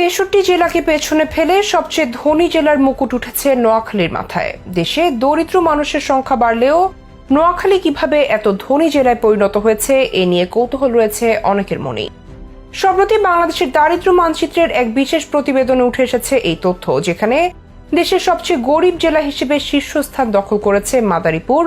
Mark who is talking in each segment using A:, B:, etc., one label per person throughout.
A: তেষট্টি জেলাকে পেছনে ফেলে সবচেয়ে ধনী জেলার মুকুট উঠেছে নোয়াখালীর মাথায়। দেশে দরিদ্র মানুষের সংখ্যা বাড়লেও নোয়াখালী কীভাবে এত ধনী জেলায় পরিণত হয়েছে, এ নিয়ে কৌতূহল রয়েছে অনেকের মনেই। সম্প্রতি বাংলাদেশের দারিদ্র মানচিত্রের এক বিশেষ প্রতিবেদনে উঠে এসেছে এই তথ্য, যেখানে দেশের সবচেয়ে গরিব জেলা হিসেবে শীর্ষস্থান দখল করেছে মাদারীপুর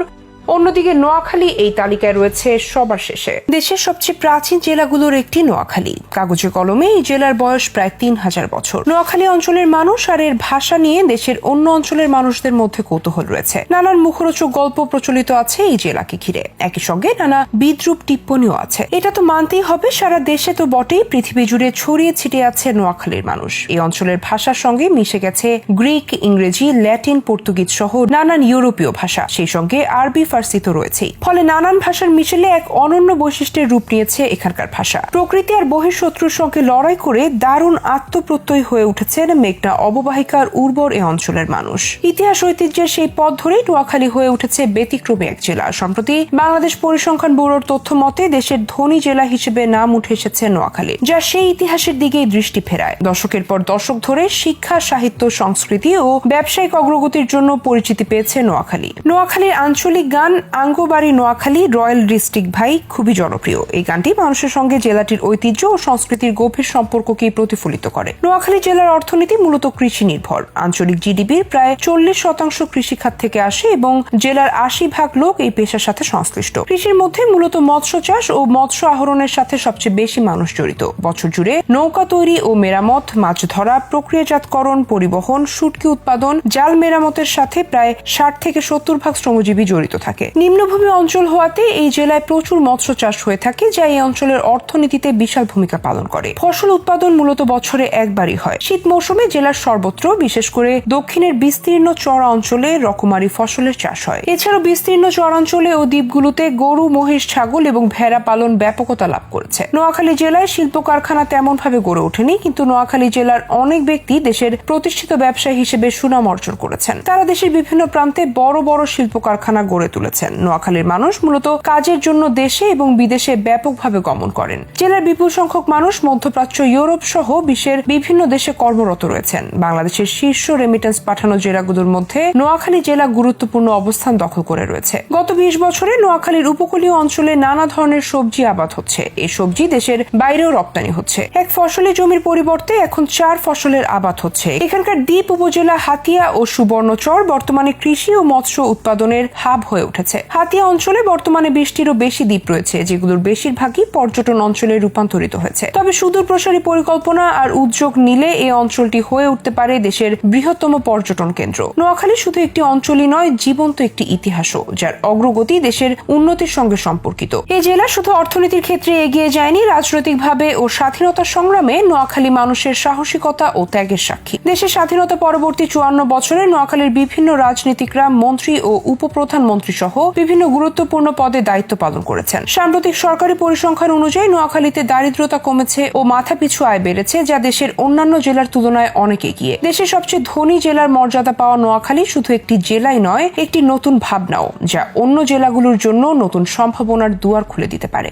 A: অন্যদিকে নোয়াখালী এই তালিকায় রয়েছে সবার শেষে। দেশের সবচেয়ে প্রাচীন জেলাগুলোর একটি নোয়াখালী। কাগজে কলমে এই জেলার বয়স প্রায় তিন হাজার বছর। নোয়াখালী অঞ্চলের মানুষ আর এর ভাষা নিয়ে দেশের অন্য অঞ্চলের মানুষদের মধ্যে কৌতূহল রয়েছে। নানান মুখরোচক গল্প প্রচলিত আছে এই জেলাকে ঘিরে। একই সঙ্গে নানা বিদ্রুপ টিপ্পণীও আছে। এটা তো মানতেই হবে, সারা দেশে তো বটেই পৃথিবী জুড়ে ছড়িয়ে ছিটিয়ে আছে নোয়াখালীর মানুষ। এই অঞ্চলের ভাষার সঙ্গে মিশে গেছে গ্রিক, ইংরেজি, ল্যাটিন, পর্তুগিজ সহ নানান ইউরোপীয় ভাষা। সেই সঙ্গে আরবি ফার্সি তো রয়েছেই ফলে নানান ভাষার মিশেলে এক অনন্য বৈশিষ্ট্যের রূপ নিয়েছে এখানকার ভাষা। প্রকৃতি আর বহিঃশত্রুর সঙ্গে লড়াই করে দারুণ আত্মপ্রত্যয়ী হয়ে উঠেছেন মেঘনা অববাহিকার উর্বর এ অঞ্চলের মানুষ। ইতিহাস ঐতিহ্যের সেই পথ ধরেই নোয়াখালী হয়ে উঠেছে ব্যতিক্রমী এক জেলা। সম্প্রতি বাংলাদেশ পরিসংখ্যান ব্যুরোর তথ্য মতে দেশের ধনী জেলা হিসেবে নাম উঠে এসেছে নোয়াখালী, যা সেই ইতিহাসের দিকেই দৃষ্টি ফেরায়। দশকের পর দশক ধরে শিক্ষা, সাহিত্য, সংস্কৃতি ও ব্যবসায়িক অগ্রগতির জন্য পরিচিতি পেয়েছে নোয়াখালী। নোয়াখালীর আঞ্চলিক গান আঙ্গবাড়ি, নোয়াখালী, রয়্যাল ডিস্ট্রিক্ট ভাই খুবই জনপ্রিয়। এই গানটি মানুষের সঙ্গে জেলাটির ঐতিহ্য ও সংস্কৃতির গভীর সম্পর্ককেই প্রতিফলিত করে। নোয়াখালী জেলার অর্থনীতি মূলত কৃষি নির্ভর আঞ্চলিক জিডিপির প্রায় চল্লিশ শতাংশ কৃষিখাত থেকে আসে এবং জেলার আশি ভাগ লোক এই পেশার সাথে সংশ্লিষ্ট। কৃষির মধ্যে মূলত মৎস্য চাষ ও মৎস্য আহরণের সাথে সবচেয়ে বেশি মানুষ জড়িত। বছর জুড়ে নৌকা তৈরি ও মেরামত, মাছ ধরা, প্রক্রিয়াজাতকরণ, পরিবহন শুটকি উৎপাদন, জাল মেরামতের সাথে প্রায় ষাট থেকে সত্তর ভাগ শ্রমজীবী জড়িত থাকে। নিম্নভূমি অঞ্চল হওয়াতে এই জেলায় প্রচুর মৎস্য চাষ হয়ে থাকে, যা এই অঞ্চলের অর্থনীতিতে বিশাল ভূমিকা পালন করে। ফসল উৎপাদন মূলত বছরে একবারই হয়। শীত মৌসুমে জেলার সর্বত্র, বিশেষ করে দক্ষিণের বিস্তীর্ণ চড়া অঞ্চলে রকমারি ফসলের চাষ হয়। এছাড়াও বিস্তীর্ণ চরাঞ্চলে ও দ্বীপগুলোতে গরু, মহিষ, ছাগল এবং ভেড়া পালন ব্যাপকতা লাভ করেছে। নোয়াখালী জেলায় শিল্প কারখানা তেমন ভাবে গড়ে ওঠেনি, কিন্তু নোয়াখালী জেলার অনেক ব্যক্তি দেশের প্রতিষ্ঠিত ব্যবসায়ী হিসেবে সুনাম অর্জন করেছেন। তারা দেশের বিভিন্ন প্রান্তে বড় বড় শিল্প কারখানা গড়ে তুলেছেন। নোয়াখালীর মানুষ মূলত কাজের জন্য দেশে এবং বিদেশে ব্যাপকভাবে গমন করেন। জেলার বিপুল সংখ্যক মানুষ মধ্যপ্রাচ্য, ইউরোপ সহ বিশ্বের বিভিন্ন দেশে কর্মরত রয়েছেন। বাংলাদেশের শীর্ষ রেমিটেন্স পাঠানো জেলাগুলোর মধ্যে নোয়াখালী জেলা গুরুত্বপূর্ণ অবস্থান দখল করে রয়েছে। গত বিশ বছরে নোয়াখালীর উপকূলীয় অঞ্চলে নানা ধরনের সবজি আবাদ হচ্ছে। এই সবজি দেশের বাইরেও রপ্তানি হচ্ছে। এক ফসলি জমির পরিবর্তে এখন চার ফসলের আবাদ হচ্ছে। এখানকার দ্বীপ উপজেলা হাতিয়া ও সুবর্ণচর বর্তমানে কৃষি ও মৎস্য উৎপাদনের হাব হয়ে উঠেছে। হাতিয়া অঞ্চলে বর্তমানে বিশটিরও বেশি দ্বীপ রয়েছে, যেগুলোর বেশিরভাগই পর্যটন অঞ্চলে রূপান্তরিত হয়েছে। তবে সুদূর প্রসারী পরিকল্পনা আর উদ্যোগ নিলে এই অঞ্চলটি হয়ে উঠতে পারে দেশের বৃহত্তম পর্যটন কেন্দ্র। নোয়াখালী শুধু একটি অঞ্চলই নয়, জীবন্ত একটি ইতিহাসও, যার অগ্রগতি দেশের উন্নতির সঙ্গে সম্পর্কিত। এই জেলা শুধু অর্থনীতির ক্ষেত্রে এগিয়ে যায়নি, রাজনৈতিকভাবে ও স্বাধীনতা সংগ্রামে নোয়াখালী মানুষের সাহসিকতা ও ত্যাগের সাক্ষী। দেশের স্বাধীনতা পরবর্তী চুয়ান্ন বছরে নোয়াখালীর বিভিন্ন রাজনীতিকরা, মন্ত্রী ও উপপ্রধানমন্ত্রী সহ বিভিন্ন গুরুত্বপূর্ণ পদে দায়িত্ব পালন করেছেন। সাম্প্রতিক সরকারি পরিসংখ্যান অনুযায়ী নোয়াখালীতে দারিদ্রতা কমেছে ও মাথাপিছু আয় বেড়েছে, যা দেশের অন্যান্য জেলার তুলনায় অনেক এগিয়ে। দেশের সবচেয়ে ধনী জেলার মর্যাদা পাওয়া নোয়াখালী শুধু একটি জেলাই নয়, একটি নতুন ভাবনাও, যা অন্য জেলাগুলোর জন্য নতুন সম্ভাবনার দুয়ার খুলে দিতে পারে।